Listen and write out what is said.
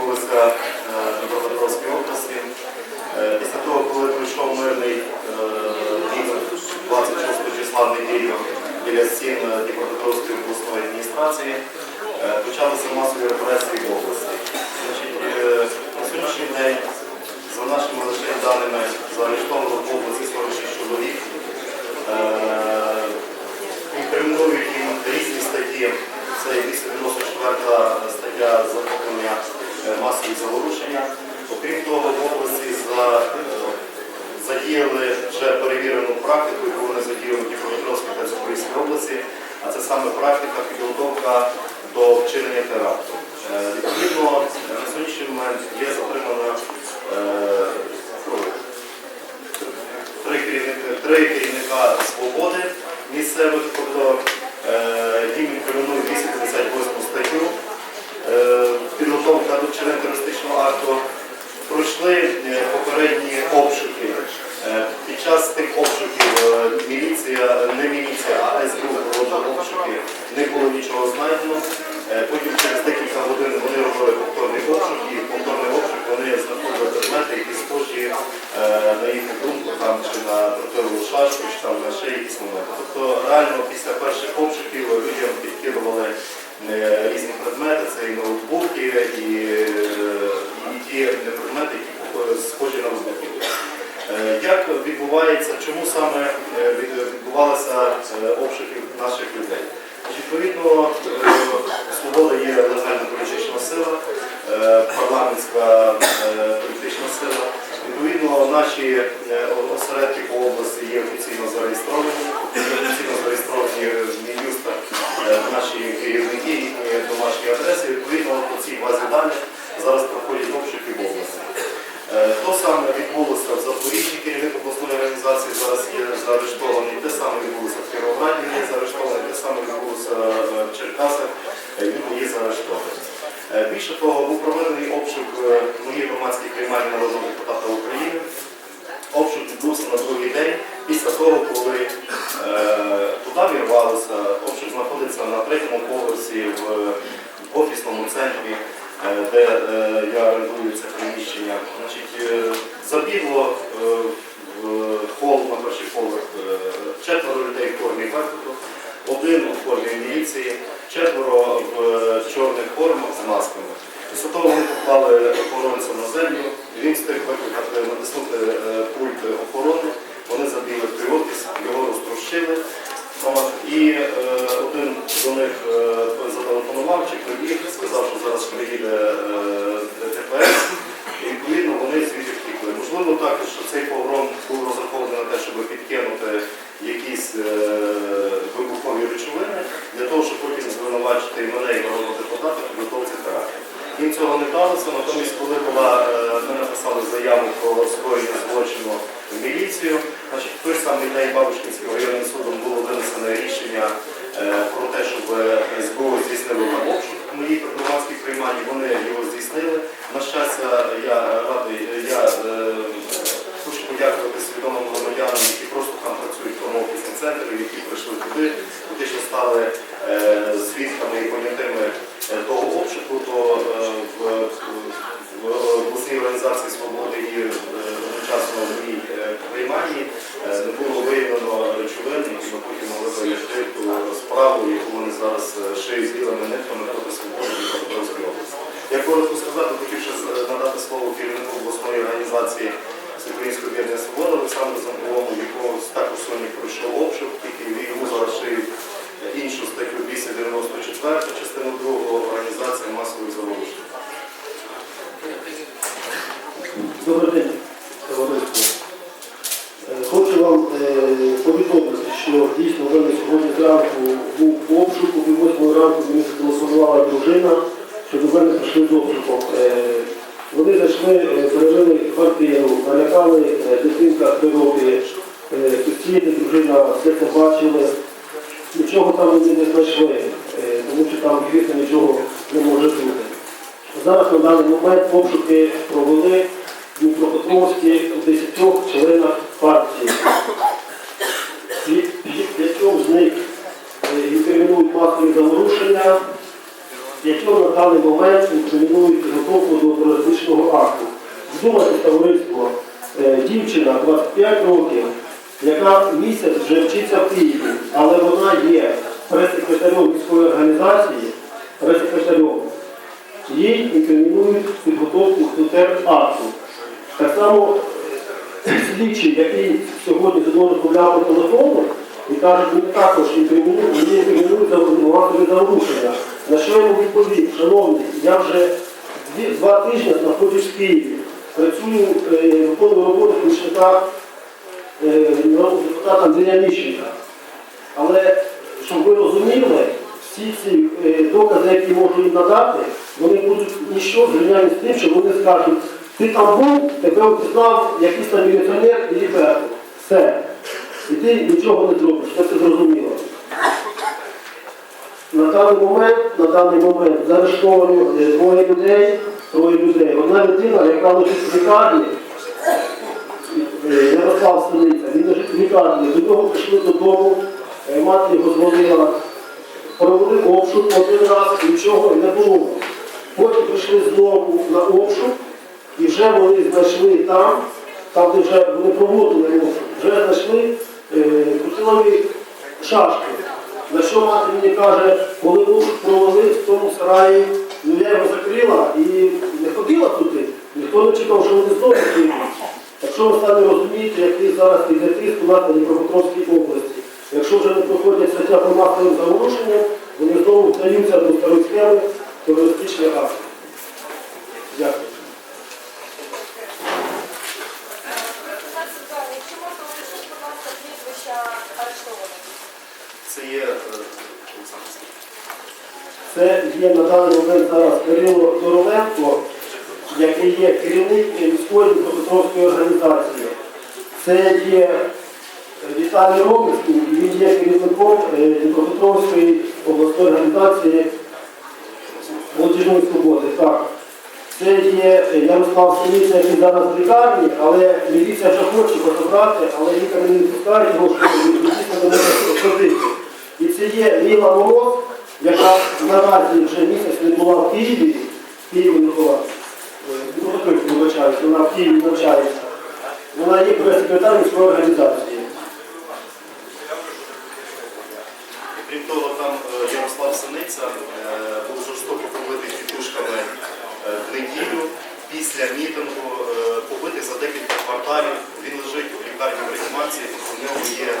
відбулися е, в Дніпропетровській області. Е, Після того, коли пройшов мирний е, рік 26 числа неділю біля стін Дніпропетровської обласної адміністрації, почалися масові репресії в області. На сьогоднішній день, за нашими лише даними, заарештовано в області 46 чоловік. Е, їм різні статті. Це 294 стаття захоплення е, масових заворушення. Окрім того, в області е, задіяли вже перевірену практику, яку вони задіяли в Дніпропетровській та Запорізькій області, а це саме практика підготовка до вчинення теракту. Е, Відповідно, на сьогоднішній момент є затримана е, три керівника, свободи місцевих, тобто їм інкримінують 258 статтю е, вчинення терористичного акту. Пройшли е, попередні обшуки. Е, Під час тих обшуків е, міліція, не міліція, а СБУ проводила обшуки, не було нічого знайдено. Потім через декілька годин відбувається, чому саме е, відбувалися е, обшуки наших людей? Відповідно, е, свобода є легальна політична сила, парламентська політична сила. Відповідно, наші осередки по області є офіційно зареєстровані, офіційно зареєстровані в Мін'юстах наші керівники, їхні домашні адреси. Відповідно, по цій базі даних зараз проходять обшуки в області. Е, То саме відбулося в Запоріжжі, керівник обласної організації зараз є заарештований, те саме відбулося в Кіровограді, він є заарештований, те саме відбулося е, в Черкасах, е, він є заарештований. Е, Більше того, був проведений обшук е, в моїй приймальні народного депутата України. Обшук відбувся на другий день після того, коли е, туди вірвалося. Обшук знаходиться на третьому поверсі в, офісному центрі, е, де е, я орендую це приміщення. Значить, е, забігло е, в хол на перший поверх е, четверо людей в формі Беркуту, один у формі міліції, четверо в е, чорних формах з масками. Після того вони поклали охоронця на землю, він встиг викликати, натиснути е, пульт охорони, вони забігли в його розтрощили. І е, один до них е, зателефонував чи прибіг, сказав, що зараз приїде е, ДПС, і відповідно вони звідти втікли. Можливо, також що цей погром був розрахований на те, щоб підкинути якісь е, вибухові речовини, для того, щоб потім звинувачити мене і народного депутата підготовці теракту. Їм цього не вдалося, натомість, коли була, е, ми написали заяву про скоєння злочину в міліцію, значить, той самий день Бабушкінським районним судом було винесено рішення е, про те, щоб СБУ здійснили там обшук в моїй громадській прийманні, вони його здійснили. На щастя, я радий, я е, хочу подякувати свідомим громадянам, які просто там працюють в тому центрі, які прийшли туди, фактично стали свідками і понятими того обшуку, то е, в, в, в обласній організації свободи і е, одночасно в моїй е, прийманні е, не було виявлено речовин, які ми потім могли вирішити ту справу, яку вони зараз е, шиють білими нитками проти свободи і Дніпропетровської області. Я коротко сказати, хотів ще з- надати слово керівнику обласної організації Всеукраїнської об'єднання свобода Олександру Замковому, якого також пройшов обшук, тільки йому шиють іншу статтю 294, частину 2 організації масових заворушень. Добрий день, товариство. Е, Хочу вам е, повідомити, що дійсно в мене сьогодні зранку був обшук, і 8 ранку мені зателефонувала дружина, що до мене прийшли з обшуком. Е, Вони зайшли, перевели квартиру, налякали дитинка три роки, сусіди, дружина все це бачили. Нічого там вони не знайшли, е, тому що там, звісно, нічого не може бути. Зараз на даний момент обшуки провели в Дніпропетровській у 10 членах партії. П'ятьох з них е, інкримінують масові заворушення, яким на даний момент інкримінують підготовку до терористичного акту. Вдумайтесь, товариство, е, дівчина 25 років, яка місяць вже вчиться в Києві, але вона є прес-секретарем міської організації, прес-секретарем. Їй інкримінують підготовку до теракту. Так само слідчий, який сьогодні зі мною розмовляв по телефону, і каже, мені також інкримінують, за заворушення. На що я йому відповів, шановний, я вже два тижні знаходжусь в Києві, працюю, е, виконую роботу е, народного депутата Андрія Міщенка. Але щоб ви розуміли, всі ці е, докази, які можу їм надати, вони будуть ніщо в зрівнянні з тим, що вони скажуть, ти там був, тебе впізнав якийсь там міліціонер і ліберто. Все. І ти нічого не зробиш, це зрозуміло. На даний момент, на даний момент заарештовані е, двоє людей, троє людей. Одна людина, яка лежить в лікарні, е, Ярослав Станиця, він лікарні, до нього прийшли додому, е, мати його дзвонила, провели обшук один раз, нічого не було. Потім прийшли знову на обшук, і вже вони знайшли там, там де вже вони проводили обшук, вже знайшли е, шашки. На що мати мені каже, коли обшук провели в тому сараї, ну я його закрила і не ходила туди. Ніхто не чекав, що вони знову прийдуть. Якщо ви самі розумієте, який зараз на Дніпропетровській області, якщо вже не проходять стаття про масовим заворушенням, вони знову вдаються до старої схеми терористичної акції. Дякую. Це є е, Це є на даний момент зараз Кирило Дороленко, який є керівник міської Дніпропетровської організації. Це є Віталій Ромівський, він є керівником Дніпропетровської обласної організації молодіжної свободи. Так. Це є е, Ярослав Синиця, який зараз в лікарні, але міліція вже хоче забрати, але лікарі не відпускають його, дійсно не ходити. І це є Ліла Мороз, яка наразі вже місяць не в Києві, в Києві не була. Ну, вибачаюсь, вона в Києві навчається. Вона є прес-секретар міської організації. І Крім того, там е, Ярослав е, був жорстоко побитий тітушками е, в неділю після мітингу, е, побитий за декілька кварталів. Він лежить у лікарні в реанімації, у нього є